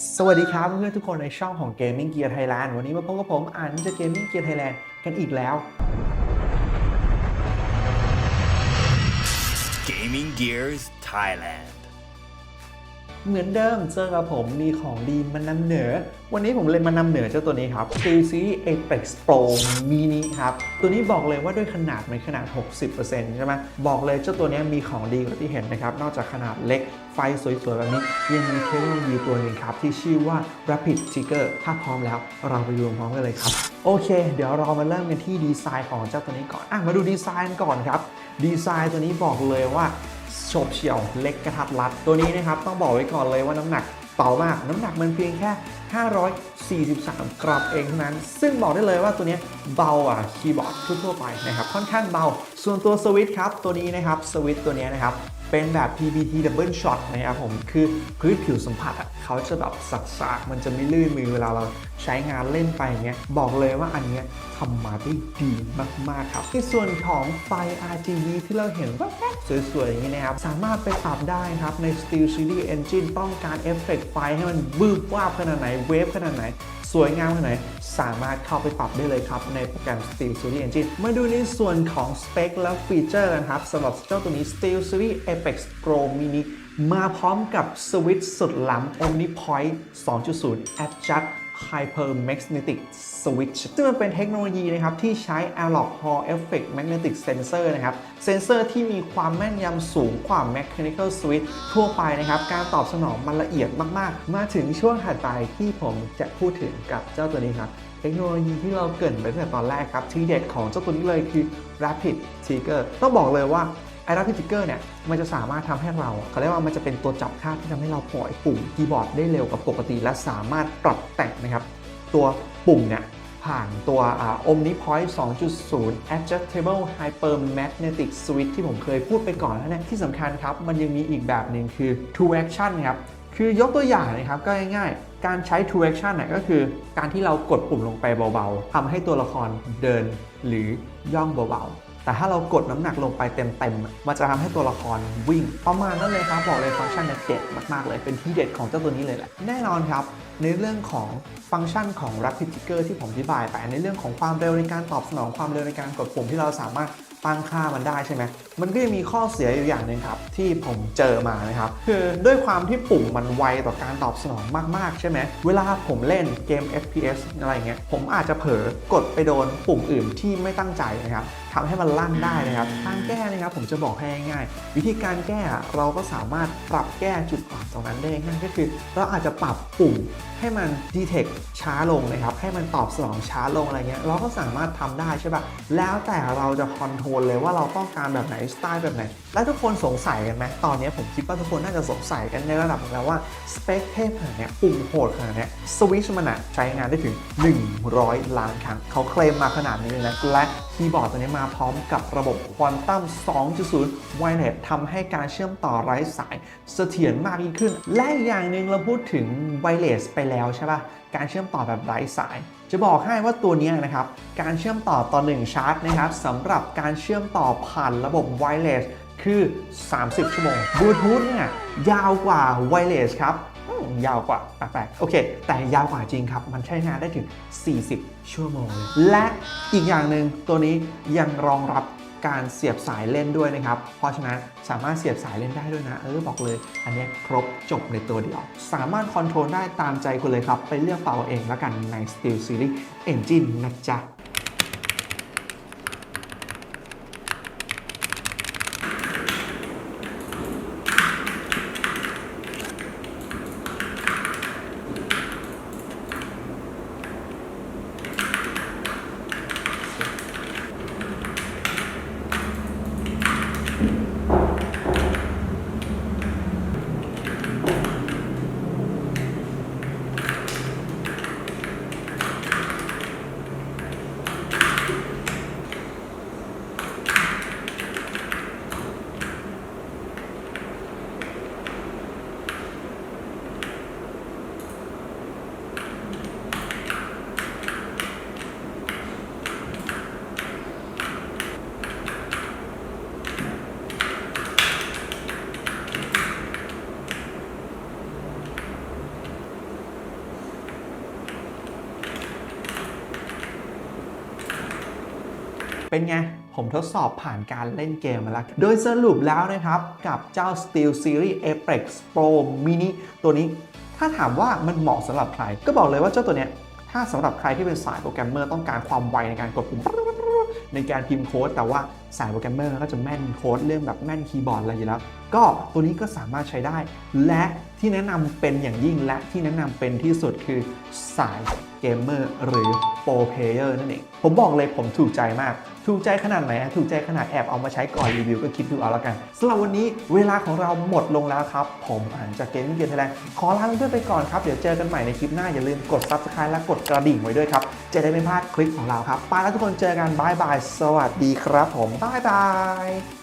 สวัสดีครับเพื่อนๆทุกคนในช่องของ Gaming Gear Thailand วันนี้มาพบกับผมอันจะ Gaming Gear Thailand กันอีกแล้ว Gaming Gears Thailand. เหมือนเดิมเจอกับผมมีของดีมานำเหนือวันนี้ผมเลยมานำเหนือเจ้าตัวนี้ครับ Steel Apex Pro Mini ครับ ตัวนี้บอกเลยว่าด้วยขนาดมันขนาด 60%ใช่ไหมบอกเลยเจ้าตัวนี้มีของดีกว่าที่เห็นนะครับ นอกจากขนาดเล็กไฟสวยๆแบบนี้ยังมีเทคโนโลยีตัวหนึ่งครับ ที่ชื่อว่า Rapid Trigger ถ้าพร้อมแล้วเราไปดูพร้อมกันเลยครับ โอเค เดี๋ยวเรามาเริ่มกันที่ดีไซน์ของเจ้าตัวนี้ก่อนอะมาดูดีไซน์ก่อนครับ ดีไซน์ตัวนี้บอกเลยว่า โฉบเฉี่ยวเล็กกระทัดรัด ตัวนี้นะครับต้องบอกไว้ก่อนเลยว่าน้ำหนักเบามาก น้ำหนักมันเพียงแค่ 543 กรัมเองเท่านั้น ซึ่งบอกได้เลยว่าตัวนี้เบากว่าคีย์บอร์ดทั่วๆไปนะครับค่อนข้างเบา ส่วนตัวสวิตช์ครับตัวนี้นะครับสวิตช์ตัวนี้นะครับ เป็นแบบ PBT Double Shot นะครับผม คือพื้นผิวสัมผัสอะเขาจะแบบสักๆ มันจะไม่ลื่นมือเวลาเราใช้งานเล่นไปเนี้ย บอกเลยว่าอันเนี้ยทำมาได้ดีมาก ๆ ครับ ในส่วนของไฟ RGB ที่เราเห็นว่าสวย ๆ อย่างนี้นะครับ สามารถไปปรับได้ครับ ใน Steel Series Engine ต้องการเอฟเฟกต์ไฟให้มันวืบวาบขนาดไหน เวฟขนาดไหน สวยงามขนาดไหน สามารถเข้าไปปรับได้เลยครับ ในโปรแกรม Steel Series Engine มาดูในส่วนของสเปคและฟีเจอร์กันครับสำหรับเจ้าตัวนี้ Steel Series Apex Pro Mini มาพร้อมกับสวิตช์สุดล้ำ OmniPoint 2.0 Adjust Hypermagnetic Switch ซึ่งมันเป็นเทคโนโลยีนะครับที่ใช้ Analog Hall Effect Magnetic Sensor นะครับ เซนเซอร์ที่มีความแม่นยำสูงกว่า Mechanical Switch ทั่วไปนะครับ การตอบสนองมันละเอียดมาก ๆ มาถึงช่วงถัดไปที่ผมจะพูดถึงกับเจ้าตัวนี้ครับ เทคโนโลยีที่เราเกรินไปตั้งแต่ตอนแรกครับ ที่เด็ดของเจ้าตัวนี้เลยคือ Rapid Trigger ต้องบอกเลยว่า ไอ้ Rapid Trigger เนี่ยมันจะสามารถทำให้เราเขาเรียกว่ามันจะเป็นตัวจับคาที่ทำให้เราปล่อยปุ่มคีย์บอร์ดได้เร็วกว่าปกติ และสามารถปรับแต่งนะครับ ตัวปุ่มเนี่ยผ่านตัวอ่า OmniPoint 2.0 Adjustable Hypermagnetic Switch ที่ผมเคยพูดไปก่อนแล้วเนี่ยที่สำคัญครับ มันยังมีอีกแบบหนึ่งคือ Two Action ครับ คือยกตัวอย่างนะครับ ก็ง่ายๆ การใช้ Two Action นี่ยก็คือการที่เรากดปุ่มลงไปเบาๆทำให้ตัวละครเดินหรือย่องเบาๆ แต่ถ้าเรากดน้ำหนักลงไปเต็มๆ มันจะทำให้ตัวละครวิ่ง ประมาณนั้นเลยครับ บอกเลยฟังก์ชันเนี่ยเด็ดมากๆเลย เป็นที่เด็ดของเจ้าตัวนี้เลยแหละ แน่นอนครับ ในเรื่องของฟังก์ชันของ Rapid Trigger ที่ผมอธิบายไป ในเรื่องของความเร็วในการตอบสนองความเร็วในการกดปุ่มที่เราสามารถตั้งค่ามันได้ใช่ไหม มันก็จะมีข้อเสียอยู่อย่างหนึ่งครับ ที่ผมเจอมานะครับ คือด้วยความที่ปุ่มมันไวต่อการตอบสนองมาก ๆ ใช่ไหม เวลาผมเล่นเกม FPS อะไรเงี้ย ผมอาจจะเผลอกดไปโดนปุ่มอื่นที่ไม่ตั้งใจนะครับ ทำให้มันลั่นได้นะครับ ทางแก้นะครับผมจะบอกให้ง่ายๆวิธีการแก้เราก็สามารถปรับแก้จุดอ่อนตรงนั้นได้ง่ายก็คือ เราอาจจะปรับปุ่ม ให้มัน detect ช้าลงนะครับ ให้มันตอบสนองช้าลงอะไรเงี้ย เราก็สามารถทำได้ใช่ปะแล้วแต่เราจะคอนโทรลเลยว่าเราต้องการแบบไหนสไตล์แบบไหน แล้วทุกคนสงสัยกันไหมตอนนี้ผมคิดว่าทุกคนน่าจะสงสัยกันในระดับหนึงแล้วว่าสเปคเทพขนาดนี้ปุ่มโหดขนาดนี้สวิชมันอะใช้งานได้ถึง 100 ล้านครั้ง เขาเคลมมาขนาดนี้นะและคีย์บอร์ดตัวนี้มาพร้อมกับระบบควอนตัม 2.0 Wireless ทำให้การเชื่อมต่อไร้สายเสถียรมากยิ่งขึ้น และอีกอย่างหนึ่งเราพูดถึง Wireless ไปแล้วใช่ปะการเชื่อมต่อแบบไร้สาย จะบอกให้ว่าตัวนี้นะครับ การเชื่อมต่อต่อ1ชาร์จนะครับสำหรับการเชื่อมต่อผ่านระบบ Wireless คือ 30 ชั่วโมงบลูทูธเนี่ยยาวกว่า Wireless ครับยาวกว่าแปลกๆโอเค แต่ยาวกว่าจริงครับ มันใช้งานได้ถึง 40 ชั่วโมงเลยและอีกอย่างหนึ่งตัวนี้ยังรองรับ การเสียบสายเล่นด้วยนะครับ เพราะฉะนั้นสามารถเสียบสายเล่นได้ด้วยนะ เออบอกเลย อันนี้ครบจบในตัวเดียว สามารถคอนโทรลได้ตามใจคุณเลยครับ ไปเลือกเป่าเองแล้วกันใน Steel Series Engine นะจ๊ะ โเป็นไง ผมทดสอบผ่านการเล่นเกมมาแล้ว โดยสรุปแล้วนะครับ กับเจ้า Steel Series Apex Pro Mini ตัวนี้ ถ้าถามว่ามันเหมาะสำหรับใคร ก็บอกเลยว่าเจ้าตัวเนี้ย ถ้าสำหรับใครที่เป็นสายโปรแกรมเมอร์ต้องการความไวในการกดปุ่มในการพิมพ์โค้ด แต่ว่าสายโปรแกรมเมอร์ก็จะแม่นโค้ดเรื่องแบบแม่นคีย์บอร์ดอะไรอยู่แล้ว ก็ตัวนี้ก็สามารถใช้ได้ และที่แนะนำเป็นอย่างยิ่งและที่แนะนำเป็นที่สุดคือสายเกมเมอร์หรือโปรเพลเยอร์นั่นเอง ผมบอกเลยผมถูกใจมาก ถูกใจขนาดไหนถูกใจขนาดแอบเอามาใช้ก่อนรีวิวก็คิดดูเอาละกันสำหรับวันนี้เวลาของเราหมดลงแล้วครับ ผมอ่านจากเกมมิ่งเกมไทยแลนด์ขอลาเพื่อนไปก่อนครับ เดี๋ยวเจอกันใหม่ในคลิปหน้า อย่าลืมกด subscribe และกดกระดิ่งไว้ด้วยครับ จะได้ไม่พลาดคลิปของเราครับไปแล้วทุกคนเจอกันบายบายสวัสดีครับ ผมบายบาย